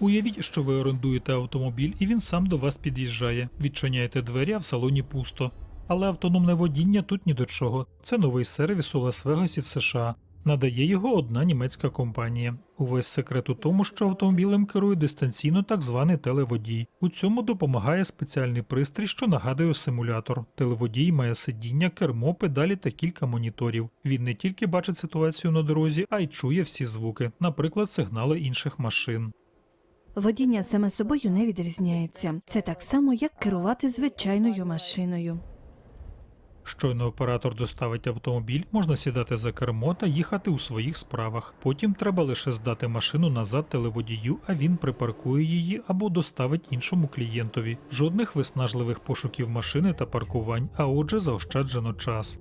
Уявіть, що ви орендуєте автомобіль і він сам до вас під'їжджає. Відчиняєте двері, а в салоні пусто. Але автономне водіння тут ні до чого. Це новий сервіс у Лас-Вегасі в США. Надає його одна німецька компанія. Увесь секрет у тому, що автомобілем керує дистанційно так званий телеводій. У цьому допомагає спеціальний пристрій, що нагадує симулятор. Телеводій має сидіння, кермо, педалі та кілька моніторів. Він не тільки бачить ситуацію на дорозі, а й чує всі звуки, наприклад, сигнали інших машин. Водіння саме собою не відрізняється. Це так само, як керувати звичайною машиною. Щойно оператор доставить автомобіль, можна сідати за кермо та їхати у своїх справах. Потім треба лише здати машину назад телеводію, а він припаркує її або доставить іншому клієнтові. Жодних виснажливих пошуків машини та паркувань, а отже, заощаджено час.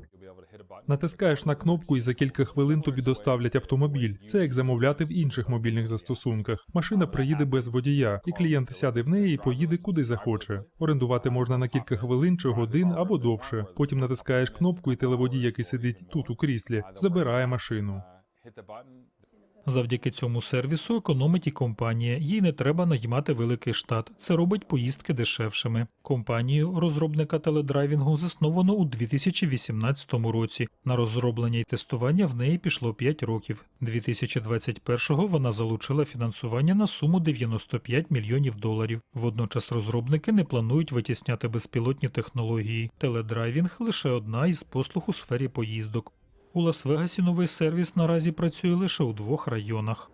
Натискаєш на кнопку і за кілька хвилин тобі доставлять автомобіль. Це як замовляти в інших мобільних застосунках. Машина приїде без водія, і клієнт сяде в неї і поїде куди захоче. Орендувати можна на кілька хвилин чи годин або довше. Потім натискаєш кнопку, і телеводій, який сидить тут у кріслі, забирає машину. Завдяки цьому сервісу економить і компанія, їй не треба наймати великий штат. Це робить поїздки дешевшими. Компанію розробника теледрайвінгу засновано у 2018 році. На розроблення і тестування в неї пішло 5 років. 2021-го вона залучила фінансування на суму 95 мільйонів доларів. Водночас розробники не планують витісняти безпілотні технології. Теледрайвінг лише одна із послуг у сфері поїздок. У Лас-Вегасі новий сервіс наразі працює лише у двох районах.